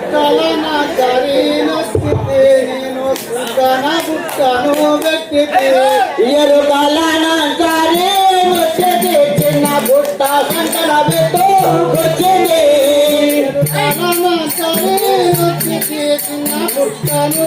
ఎరుకలన కరీన స్థితి నేను సుఖన బుట్టను వ్యక్తికి ఎరుకలనంటారే వచ్చేది చిన్న బుట్ట సంకల పెట్టు వచ్చేది ఎరుకలన కరీన స్థితి చిన్న బుట్టను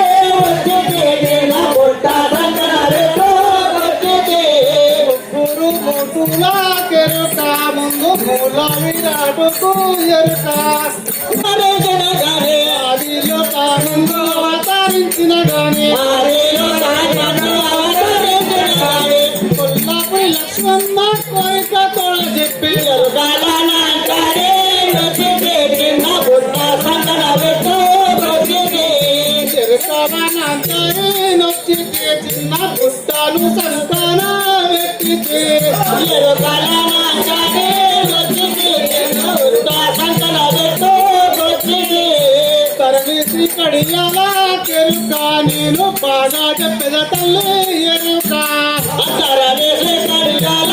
మూల విరాటుకు ఎరుక మరేదన గాని ఆదిలో కానుందు అవతరించిన గానే. బుట్టను సంకన వ్యక్తికి ఎరుకలనంటారే వచ్చేది చిన్న బుట్ట పెట్టు తరలిసి కడియాల నేను బాగా చెప్పెద తల్లి ఎరుక. అంతరవేసి కడియాల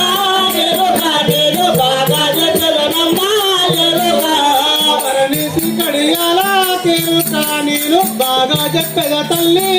ఎరుక నేను బాగా చెప్పదనమ్మా ఎరుక. తరలిసి కడియాల కెరుక నేను బాగా చెప్పెద తల్లి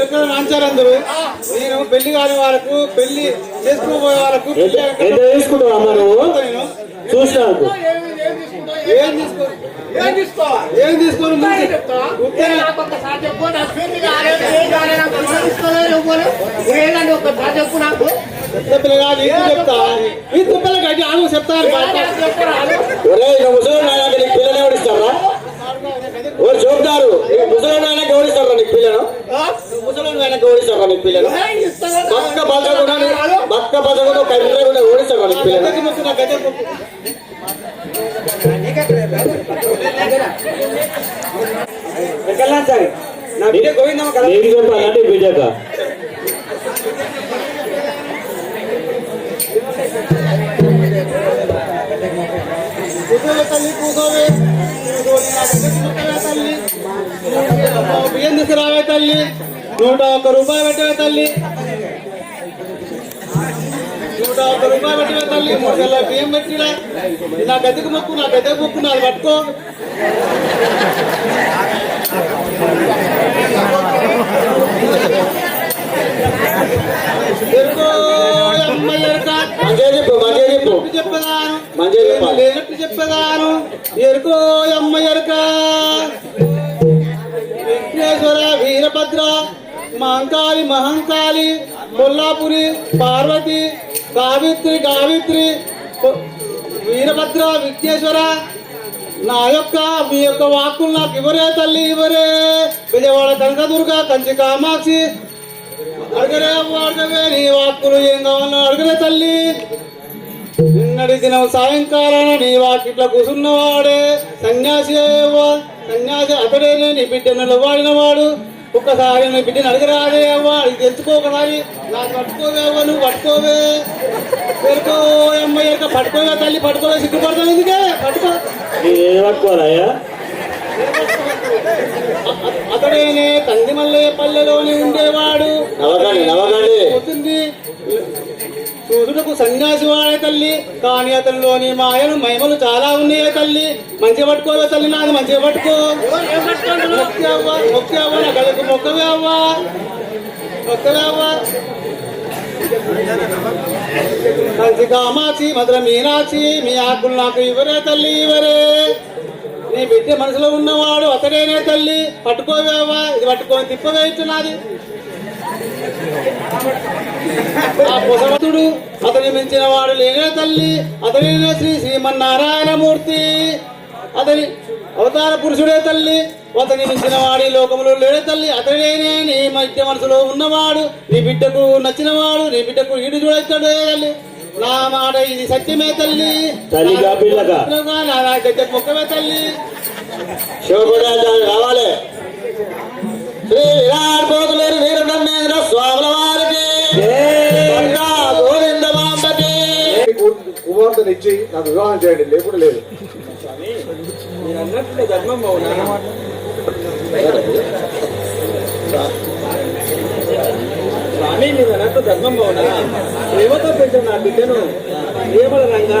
ఎక్కడ నేను పెళ్ళి కాని వాళ్ళకు పెళ్ళి చేసుకోబోయే వాళ్ళకు పెళ్ళి నువ్వు నేను ఏం తీసుకో ఏం తీసుకో ఏం తీసుకోను ముందు చెప్తా ఉత్తరే పెద్ద పిల్లగా నీకు చెప్తా ఈ తుప్పల గడ్డి ఆను చెప్తాను ఒరే ఇక ముసలి నాయనకి నీకు పిల్లని ఎవరిస్తారా ఓరు చూపుతారు నీకు ముసలి నాయనకి ఎవరిస్తారా నీకు పిల్లను ముసలి నాయనకి ఓడిస్తారా నీకు పిల్లను బక్క బతకుండా బక్క బతకుండా కర్రకుండా ఓడిస్తారా నీకు పిల్లను నా నీకు చెప్పాలంటే బిడ్డక కూసోవే తల్లి కూసోవే తల్లి బియ్యం తీసుకురావే తల్లి? నూట ఒక్క రూపాయి పెట్టవే తల్లి. నూట ఒక్క రూపాయి పెట్టవే తల్లి. మూడు బియ్యం పెట్టిరా నా గదికి మొక్కు నా గద్దెకి మొక్కు నాది పట్టుకో. చెప్పు. మంచిగా ఎరుకు చెప్పదాను. మంచిగా చెప్పాలి. లేనట్టు చెప్పదాను. ఎరుకో అమ్మ ఎరుక. విఘ్నేశ్వర వీరభద్ర మహంకాళి మహంకాళి కొల్లాపురి పార్వతి గావిత్రి గావిత్రి వీరభద్ర విఘ్నేశ్వర నా యొక్క మీ యొక్క వాక్కులు నాకు ఇవరే తల్లి ఇవరే విజయవాడ కనకదుర్గ కంచి కామాక్షి. అడగరే అవ్వ అడగవే నీ వాక్కులు ఏం కావాలో అడగరే తల్లి. నిన్నటి దినం సాయంకాలాన నీ వాకిట్ల కూసున్నవాడే. సన్యాసి అయ్యవ్వ. సన్యాసి అతడేనే నీ బిడ్డను వాడినవాడు. ఒక్కసారి నీ బిడ్డను అడగరాదే అవ్వ. అది తెలుసుకో ఒకసారి. నాకు పట్టుకోవే అవ్వ నువ్వు పట్టుకోవే. పెరుకో అమ్మ యొక్క పట్టుకోవే తల్లి పట్టుకోవే సిగ్గుపడతావు ఎందుకే? పట్టుకో. పట్టుకోవాలయ్యా? అతడేనే కందిమల్లయ్య పల్లెలోని ఉండేవాడు. పోతుంది సన్యాసి వాడే తల్లి కానీ అతనిలోని మాయలు మహిమలు చాలా ఉన్నాయే తల్లి. మంచిగా పట్టుకోవే తల్లి నాది మంచిగా పట్టుకో. మొక్కి అవ్వ మొక్కి అవ్వ నా గలకు మొక్కవే అవ్వ. మొక్కవే అవ్వ. కంచి కామాక్షి మధుర మీనాక్షి మీ ఆకులు నాకు ఇవరే తల్లి ఇవరే నీ బిడ్డ మనసులో ఉన్నవాడు అతడేనే తల్లి. పట్టుకోవే అవ్వ ఇది పట్టుకొని తిప్పవే ఇచ్చినది ఆ పుసవతుడు అతని మించిన వాడు లేనే తల్లి అతనినే శ్రీ శ్రీమన్నారాయణమూర్తి. అతని అవతార పురుషుడే తల్లి అతని మించిన వాడి లోకములో లేడే తల్లి అతడేనే నీ మధ్య మనసులో ఉన్నవాడు నీ బిడ్డకు నచ్చినవాడు నీ బిడ్డకు ఈడు చూడతాడే తల్లి. నా మాట ఇది సత్యమే తల్లి. నా నా గడ్డ మొక్కమే తల్లి. రావాలి. శ్రీ విరాట్ కుమార్తెను ఇచ్చి నాకు వివాహం చేయండి లేకుండా లేదు స్వామి మీరు అన్నట్టు ధర్మం బావునా ప్రేమతో పెంచిన నా బిడ్డను ప్రేమల రంగా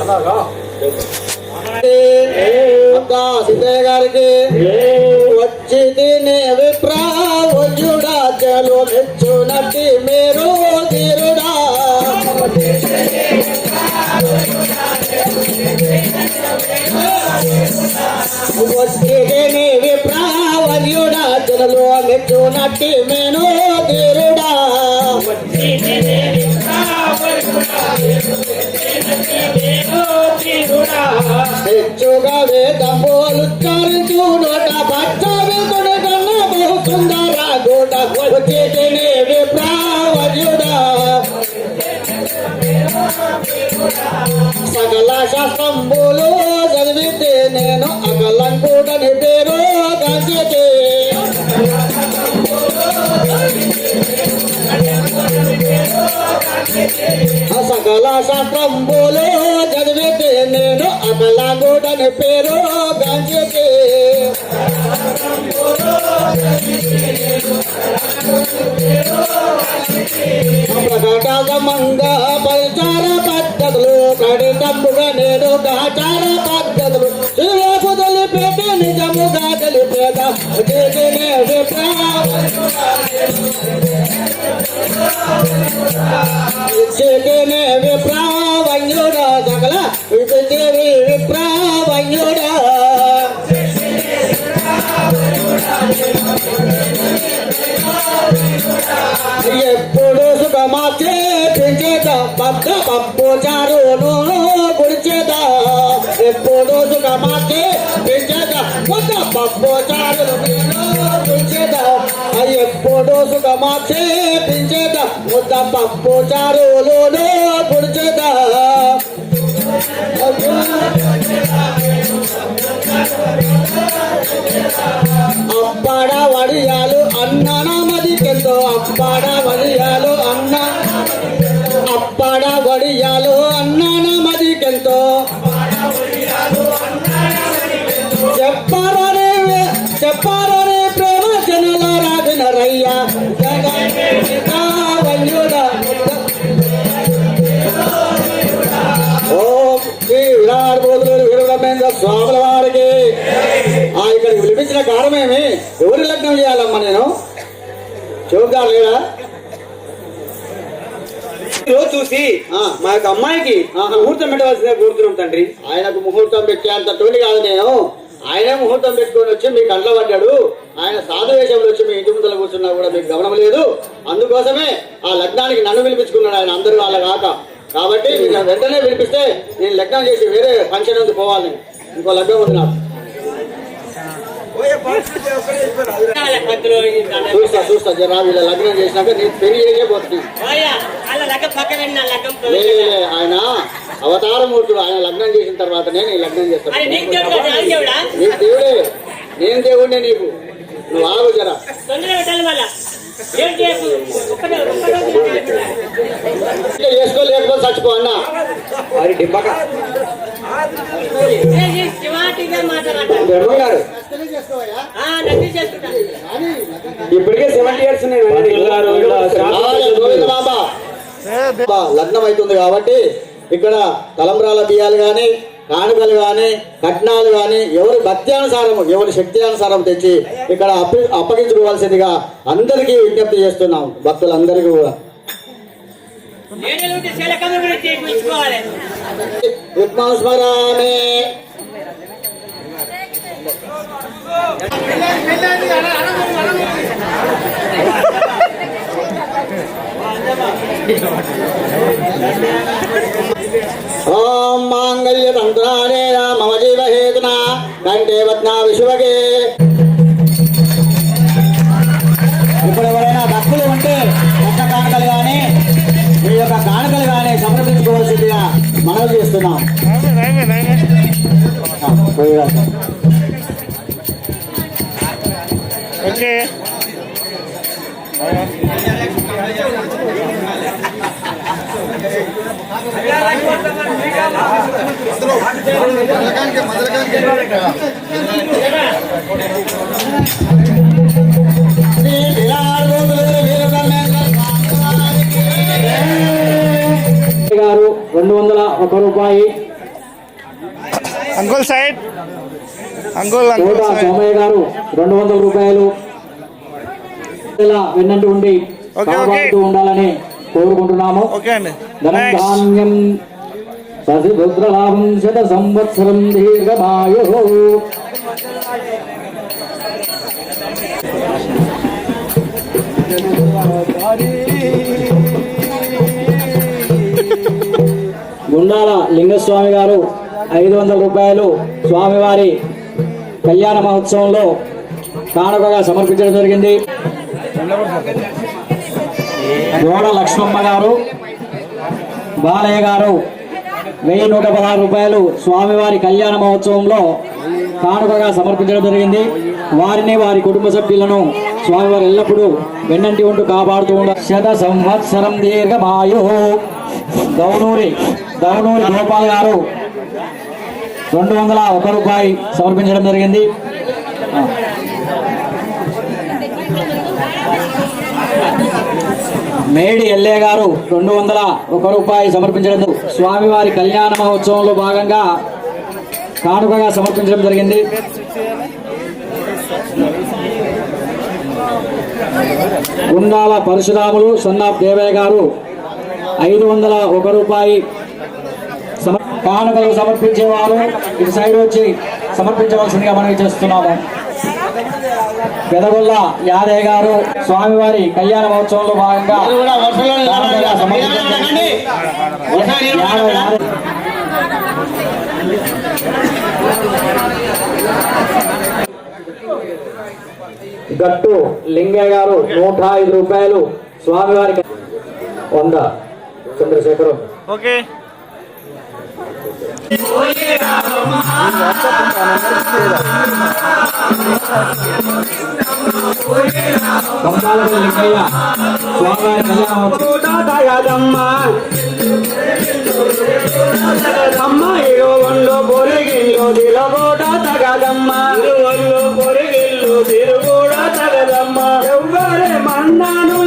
అలాగా అక్క సిద్ధయ్య గారికి మెచ్చునట్టి మీరు తీరుడా. వస్తేనే విప్రావర్యుడా జనలో మెచ్చునట్టి మేను తీరుడా. తెచ్చుగా వేదంబోలు తరుచు నోట భర్త సకల శాస్త్రంబులు చదివితే నేను అకలంకుడని పేరు కంచితే సకల శాస్త్రంబులు చదివితే నేను అకలంకుడని పేరు పక్క పప్పు చారును గుడిచేత ఎప్పుడు సుఖమాచే పెంచేత పక్క పప్పు చారును గుడిచేత ఎప్పుడు సుఖమాచే పెంచేత ముద్ద పప్పు చారులు గుడిచేదా? అప్పాడ వడియాలు అన్న నామదికెంతో అప్పాడ వడియాలు అన్న అప్పాడ వడియాలు అన్నాన మదికెంతో చెప్పారనే చెప్పారనే ప్రేమ జనుల రాజున రయ్యా ఓం శ్రీ విరాట్ బోధులు వీరబ్రహ్మేంద్ర స్వాముల ఇక్కడికి పిలిపించిన కారణమేమి ఎవరు లగ్నం చేయాలమ్మా నేను? చూద్దాం లేదా రోజు చూసి. మా యొక్క అమ్మాయికి. ముహూర్తం పెట్టవలసిందే కోరుతున్నాం తండ్రి ఆయనకు ముహూర్తం పెట్టేంత తోటి కాదు నేను ఆయనే ముహూర్తం పెట్టుకొని వచ్చి మీ కంట్లో పడ్డాడు ఆయన సాధు వేషంలో వచ్చి మీ ఇంటి ముందర కూర్చున్నా కూడా మీకు గమనం లేదు అందుకోసమే ఆ లగ్నానికి నన్ను పిలిపించుకున్నాడు ఆయన అందరూ వాళ్ళ కాక కాబట్టి మీరు వెంటనే పిలిపిస్తే నేను లగ్నం చేసి వేరే ఫంక్షన్ ఉంది పోవాలి నేను. ఇంకో లగ్నం ఉంది నాకు చూస్తా చూస్తా జరా వీళ్ళ లగ్నం చేసినాక నేను పెళ్ళి చేసే పోతుంది ఆయన అవతారమూర్తుడు ఆయన లగ్నం చేసిన తర్వాత నేను ఈ లగ్నం చేస్తాను నీకు దేవుడే నేను దేవుడే నీకు నువ్వు ఆగు జరా ఇంకా చేసుకోలేకపోతే చచ్చిపో అన్న మరి డింపక గారు ఇప్పటికే సెవెంటీ ఇయర్స్ లగ్నం అవుతుంది కాబట్టి ఇక్కడ తలంబ్రాల బియ్యాలు కానీ కానుకలు కానీ కట్నాలు కానీ ఎవరి భక్త్యానుసారం ఎవరి శక్తి అనుసారం తెచ్చి ఇక్కడ అప్పి అప్పగించుకోవాల్సిందిగా అందరికీ విజ్ఞప్తి చేస్తున్నాం. భక్తులందరికీ కూడా. విద్మాస్మరామే ఓం మాంగళ్య తంత్రానే మమ జీవ హేతున కంటే వత్నా విశ్వగే ఇప్పుడు ఎవరైనా భక్తులు ఉంటే కొత్త కానుకలు కానీ మీ యొక్క కానుకలు కానీ సమర్పించుకోవాల్సిందిగా మనవి చేస్తున్నాం. స్వామి గారు రెండు వందల ఒక రూపాయి. Uncle side. అంకుల్ సోమయ్య గారు రెండు వందల రూపాయలు. ఇలా వెన్నంటి ఉండి. కాపాడుతూ ఉండాలని కోరుకుంటున్నాము. ఓకే అండి. ధనం నెక్స్ట్ ధాన్యం ససి రుద్రలాభం శత సంవత్సరం దీర్ఘమాయు గుండాల లింగస్వామి గారు ఐదు వందల రూపాయలు స్వామివారి కళ్యాణ మహోత్సవంలో కానుకగా సమర్పించడం జరిగింది. గోడ లక్ష్మమ్మ గారు బాలయ్య గారు వెయ్యి నూట పదహారు రూపాయలు స్వామివారి కళ్యాణ మహోత్సవంలో కానుకగా సమర్పించడం జరిగింది. వారిని వారి కుటుంబ సభ్యులను స్వామివారు ఎల్లప్పుడూ వెన్నంటి ఉంటూ కాపాడుతూ ఉండ శత సంవత్సరం దీర్ఘమాయు. దౌనూరి దౌనూరి గోపాల్ గారు రెండు వందల ఒక రూపాయి సమర్పించడం జరిగింది. మేడి ఎల్లే గారు రెండు వందల ఒక రూపాయి సమర్పించడం స్వామివారి కళ్యాణ మహోత్సవంలో భాగంగా కానుకగా సమర్పించడం జరిగింది. గుండాల పరశురాములు సన్నాఫ్ దేవయ్య గారు ఐదు వందల ఒక రూపాయి సమ- కానుకలు సమర్పించేవారు. ఇటు సైడ్ వచ్చి సమర్పించవలసిందిగా మనవి చేస్తున్నాము. పెదగొల్ల యాదయ్య గారు స్వామివారి కళ్యాణ మహోత్సవంలో భాగంగా గట్టు లింగయ్య గారు నూట ఐదు రూపాయలు స్వామివారి వంద చంద్రశేఖరం. ఓకే. కంపాలపల్లి లింగయ్య స్వామివారి కళ్యాణ అమ్మ పొరిగిల్లు దిలగోట తగదమ్మ పొరిగిల్లు తిరుగుడ తగదమ్మ ఎవ్వరే మన్నాను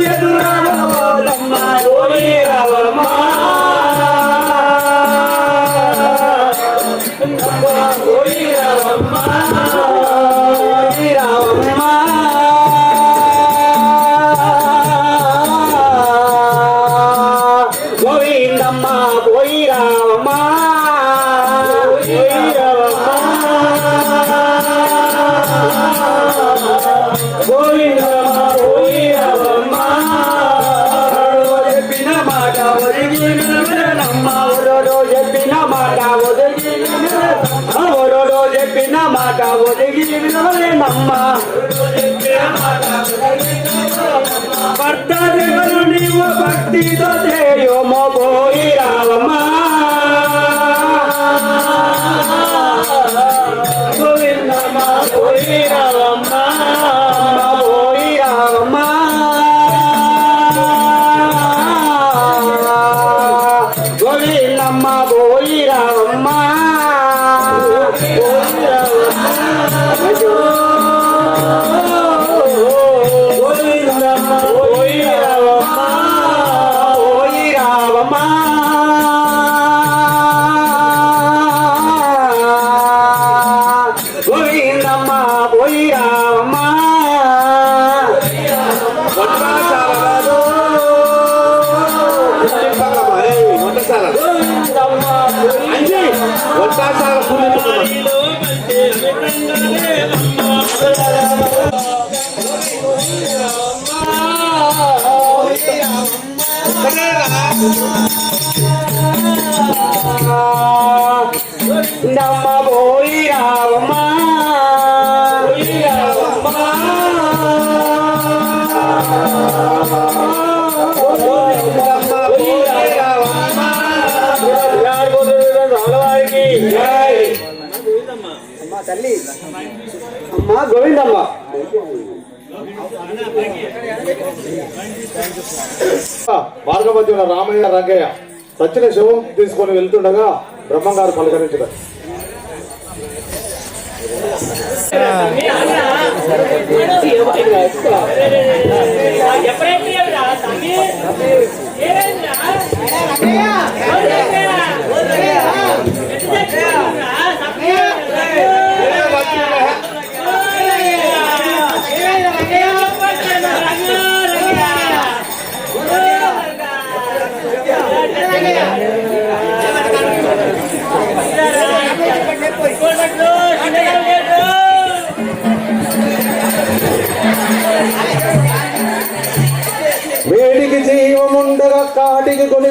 అమ్మా గోవిందమ్మ. మార్గమధ్యన రామయ్య రంగయ్య సచిన శవం తీసుకొని వెళ్తుండగా బ్రహ్మంగారు పలకరించడం వేడికి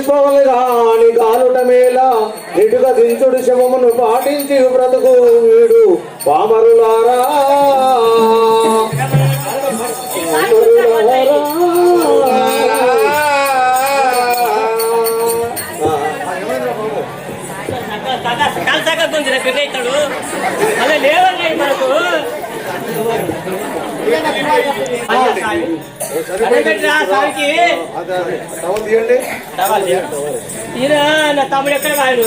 కాటికి కాని గాలుట మేళ నిటుగా దించుడు శవమును పాటించి బ్రతుకు వీడు పామరులారా. అదే లేవండి మనకు తమ్ముడు ఎక్కడ వాడు?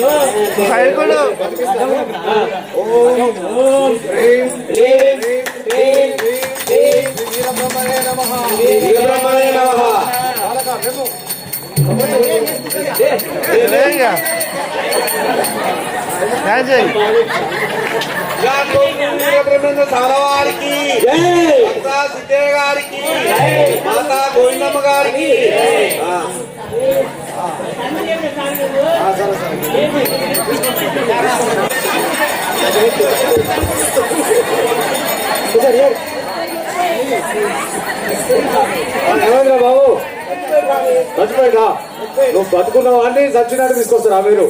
డాన్స్ చేయి వారికి జై! సిద్ధయ్య గారికి మాతా గోవిందమ్మ గారికి. ఏమైందిరా బాబు చచ్చిపోయిందా నువ్వు బతుకున్నావా అని చచ్చినట్టు తీసుకొస్తారా మీరు?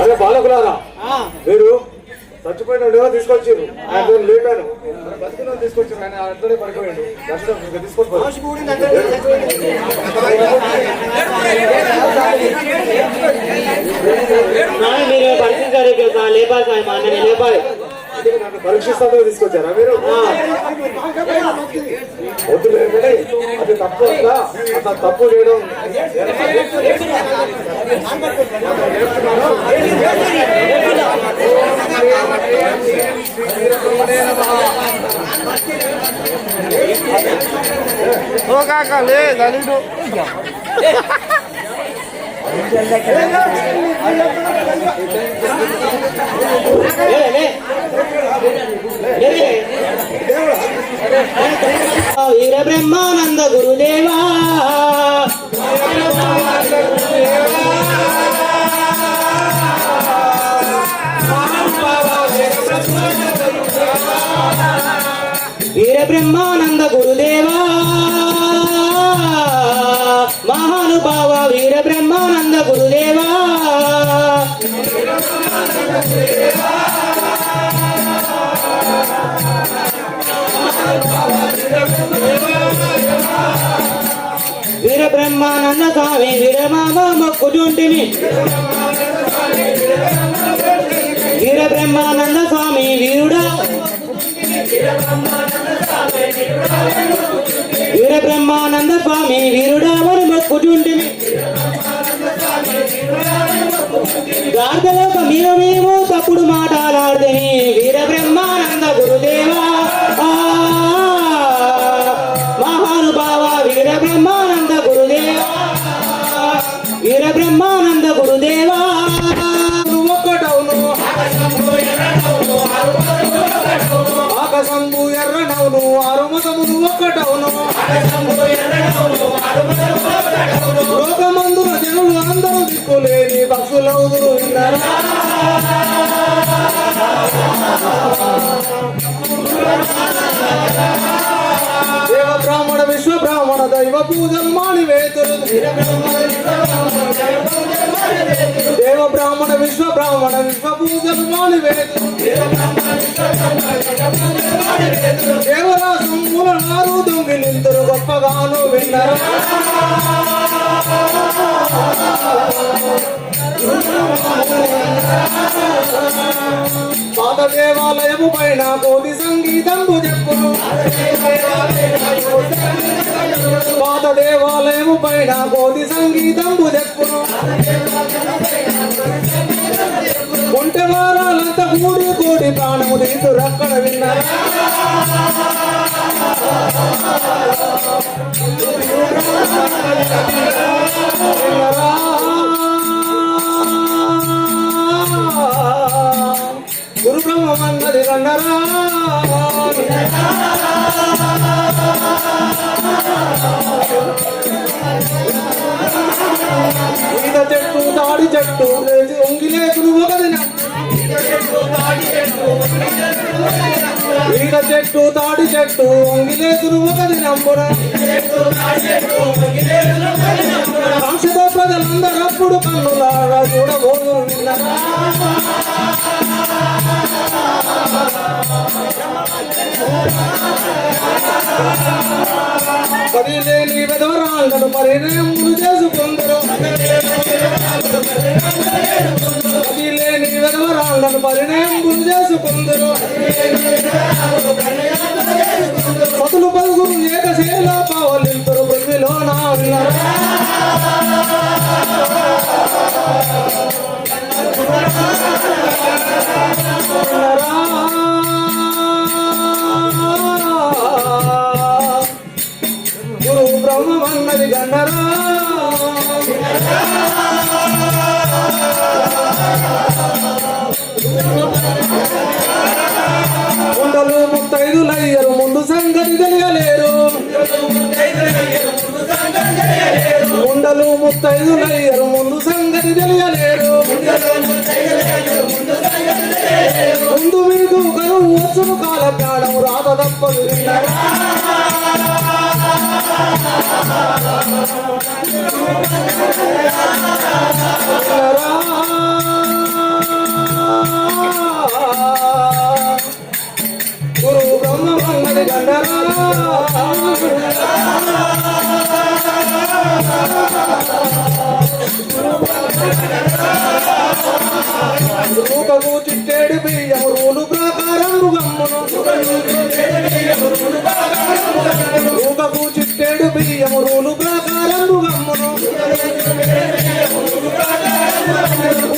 అదే బాలకులారా? మీరు చచ్చిపోయిన తీసుకొచ్చారు? ఆయన లేపాను బతికిన తీసుకొచ్చారు ఆయన అట్లనే పడిపోయాడు. దర్శనం పరిస్థితి లేపాలి సాయి మా లేపాలి. నన్ను పరీక్షిస్తామని తీసుకొచ్చారా మీరు? వద్దు. అది తప్పు అంత తప్పు చేయడం ఓ కాక లే దళిడు వీర బ్రహ్మానంద గురుదేవా వీర బ్రహ్మానంద గురుదేవా మహానుభావ వీర బ్రహ్మానంద గురుదేవా వీర బ్రహ్మానంద స్వామి వీరమామ మొక్కుచుంటిని వీర బ్రహ్మానంద స్వామి వీరుడా. వీర బ్రహ్మానంద స్వామి వీరుడా మరి మొక్కుచుంటిని గార్ధలోక మేము మేము తప్పుడు మాటలాడితే వీర బ్రహ్మానంద గురుదేవా మహానుభావ వీర బ్రహ్మానంద గురుదేవా. వీర బ్రహ్మానంద గురుదేవా ఆకాశంబు ఎర్రనవును ఆరుముఖము ఒక్కటవును. లోకమందున జనులు అందరూ దేవ బ్రాహ్మణ విశ్వ బ్రాహ్మణ దైవ పూజలు మానివేతులు. దేవ బ్రాహ్మణ విశ్వ బ్రాహ్మణ విశ్వ పూజలు మానివేతులు. దేవరాజు మూల నారు దొంగిలింతరు గొప్పగాను విన్నరా. పాత దేవాలయము పైన కోటి సంగీతం చెప్పును. పాత దేవాలయము పైన కోటి సంగీతం చెప్పును. ఒంటె వారాలంతా కూడి కూడి ప్రాణము తీతురు అక్కడ విన్నారు విన్నారా? గురు బ్రహ్మన్నది ఈత చెట్టు తాడి చెట్టు లేచి ఒంగిలేకును ఒక ఈత చెట్టు తాడి చెట్టు ఒంగిలేకును ఒక దినంబున రాక్షస ప్రజలందరూ అప్పుడు కన్నులాగా చూడబోదు నిన్న కదిలేని విధవరాలను పరిణయములు చేసుకుందరు కదిలేని విధవరాలను పరిణయములు చేసుకుందరు. రూపము చిట్టేడు బియ్యం రూలు ప్రకారం గమ్మును. రూపము చిట్టేడు బియ్యం రూలు ప్రకారం గమ్మును.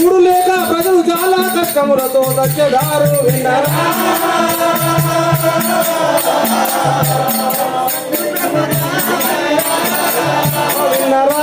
ఊడు లేక ప్రజలు చాలా కష్టములతో దచ్చదారు విన్నారా విన్నారా?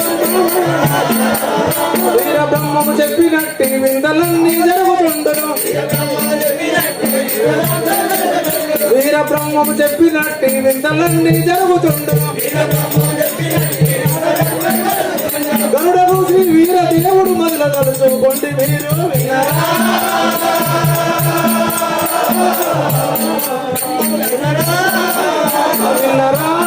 బ్రహ్మన్నది బ్రహ్మము చెప్పినట్టి విందలన్నీ జరుగుతుండను. వీర బ్రహ్మము చెప్పినట్టి విందలన్నీ జరుగుతుండను. గరుడకు శ్రీ వీర దేవుడు మొదల తలుచుకోండి మీరు. విన్నారా?